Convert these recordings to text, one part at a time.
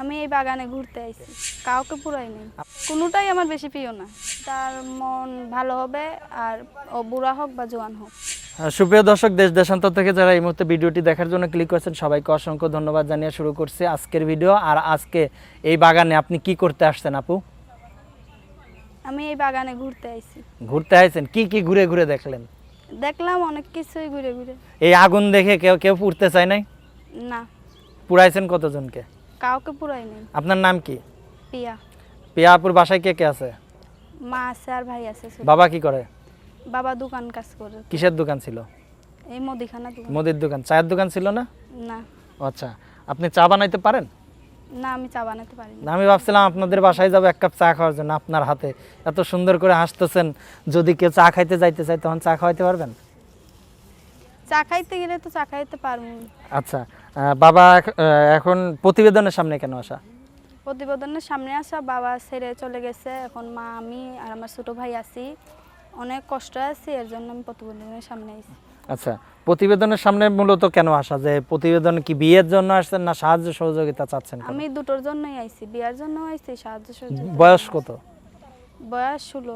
আমি এই বাগানে ঘুরতে আইছি। কাউকে পুরাই নেই কোনোটাই আমার বেশি প্রিয় না। তার মন ভালো হবে আর ও বুড়া হোক বা জোয়ান হোক। সুপ্রিয় দর্শক দেশ দেশান্তর থেকে যারা এই মুহূর্তে ভিডিওটি দেখার জন্য ক্লিক করেছেন সবাইকে অসংখ্য ধন্যবাদ জানিয়ে শুরু করছি আজকের ভিডিও আর আজকে এই বাগানে আপনি কি করতে আসছেন আপু? আমি এই বাগানে ঘুরতে আইছি। ঘুরতে আসছেন কি কি ঘুরে ঘুরে দেখলেন? দেখলাম অনেক কিছুই ঘুরে ঘুরে। এই আগুন দেখে কেউ কেউ পুড়তে চায় নাই? না। পুড়াইছেন কতজনকে? কাউকে পুরাই নেই। আপনার নাম কি? পিয়া। পিয়াপুর বাসায় কে কে আছে? মা আছে আর ভাই আছে বাবা কি করে? বাবা দোকান কাজ করে। কিসের দোকান ছিল? এই মুদিখানা দোকান। মুদির দোকান। চায়ের দোকান ছিল না? না। আচ্ছা। আপনি চা বানাইতে পারেন? না আমি চা বানাতে পারি না না, আমি ভাবছিলাম আপনাদের বাসায় যাব এক কাপ চা খাওয়ার জন্য। আপনার হাতে এত সুন্দর করে হাসতেছেন। যদি কেউ চা খাইতে যাইতে চায় তখন চা খাওয়াইতে পারবেন? চা খাইতে গেলে তো চা খাইতে পারব। আচ্ছা বাবা এখন প্রতিবেদনের সামনে কেন আসা? প্রতিবেদনের সামনে আসা বাবা ছেড়ে চলে গেছে এখন মা আমি আর আমার ছোট ভাই আছি। অনেক কষ্ট আছি এর জন্য আমি প্রতিবেদনের সামনে আইছি। আচ্ছা প্রতিবেদনের সামনে মূলত কেন আসা? যে প্রতিবেদন কি বিয়ের জন্য আসছেন না সাহায্য সহযোগিতা চাচ্ছেন? আমি দুটোর জন্যই আইছি বিয়ের জন্য আইছি সাহায্য সহযোগিতা বয়স কত? বয়স ষোলো।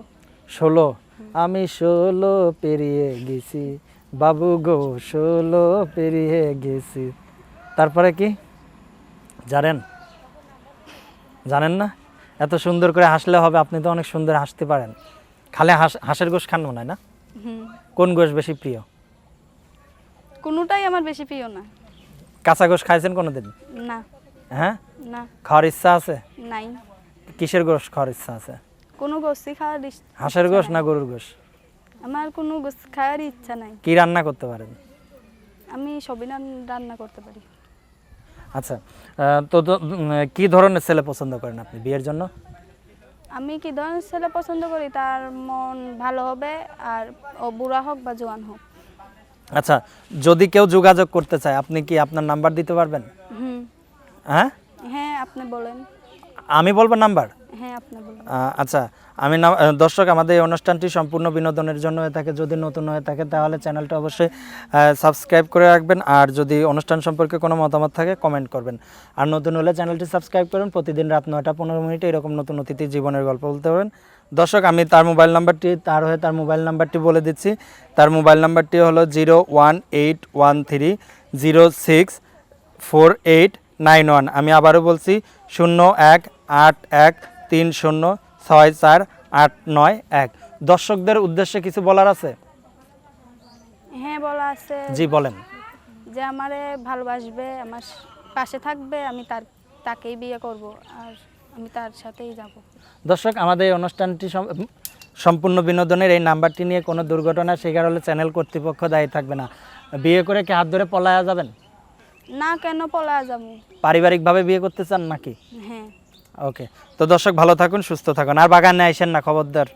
ষোলো। আমি ষোলো পেরিয়ে গেছি বাবু গো ষোলো পেরিয়ে গেছি। তারপরে কি? জানেন? জানেন না? এত সুন্দর করে হাসলে হবে আপনি তো অনেক সুন্দর হাসতে পারেন। খালে হাঁস হাঁসের গোশ খান মনে হয় না? কোন গোশ বেশি প্রিয়? কোনোটাই আমার বেশি প্রিয় না। কাঁচা গোশ খাইছেন কোনোদিন? না। হ্যাঁ? না। খাওয়ার ইচ্ছা আছে? নাই। কিসের গোশ খাওয়ার ইচ্ছা আছে? কোনো গোস্তি খাওয়ার হাঁসের গোশ না গরুর গোশ? আমার কোনো খাওয়ার ইচ্ছা নাই। কি রান্না করতে পারেন? আমি সবই রান্না করতে পারি। আচ্ছা তো, কি ধরনের ছেলে পছন্দ করেন আপনি বিয়ের জন্য? আমি কি ধরনের ছেলে পছন্দ করি? তার মন ভালো হবে আর ও বুড়া হোক বা জোয়ান হোক। আচ্ছা যদি কেউ যোগাযোগ করতে চায় আপনি কি আপনার নাম্বার দিতে পারবেন? হ্যাঁ? হ্যাঁ আপনি বলেন। আমি বলব নাম্বার। হ্যাঁ আচ্ছা আমি দর্শক, আমাদের এই অনুষ্ঠানটি সম্পূর্ণ বিনোদনের জন্য হয়ে থাকে। যদি নতুন হয়ে থাকে, তাহলে চ্যানেলটা অবশ্যই সাবস্ক্রাইব করে রাখবেন। আর যদি অনুষ্ঠান সম্পর্কে কোনো মতামত থাকে কমেন্ট করবেন। আর নতুন হলে চ্যানেলটি সাবস্ক্রাইব করুন। প্রতিদিন রাত নয়টা পনেরো মিনিটে এরকম নতুন অতিথি জীবনের গল্প বলতে পারেন। দর্শক, আমি তার মোবাইল নাম্বারটি, তার হয়ে তার মোবাইল নাম্বারটি বলে দিচ্ছি। তার মোবাইল নাম্বারটি হলো zero one eight one three zero six four eight nine one. আমি আবারও বলছি, শূন্য এক আট এক তিন শূন্য ছয় চার আট নয় এক। দর্শকদের উদ্দেশ্যে কিছু বলার আছে? হ্যাঁ বলা আছে। জি বলেন। যে আমারে ভালোবাসবে আমার পাশে থাকবে আমি তার তাকেই বিয়ে করব আর আমি তার সাথেই যাব। দর্শক আমাদের এই অনুষ্ঠানটি সম- সম্পূর্ণ বিনোদনের এই নাম্বারটি নিয়ে কোনো দুর্ঘটনা শিকার হলে চ্যানেল কর্তৃপক্ষ দায়ী থাকবে না। বিয়ে করে কি হাত ধরে পলায়া যাবেন? না কেন পলায়া যাব? পারিবারিকভাবে বিয়ে করতে চান নাকি? হ্যাঁ। ওকে তো দর্শক ভালো থাকুন সুস্থ থাকুন। আর বাগানে আইসেন না খবরদার।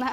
না।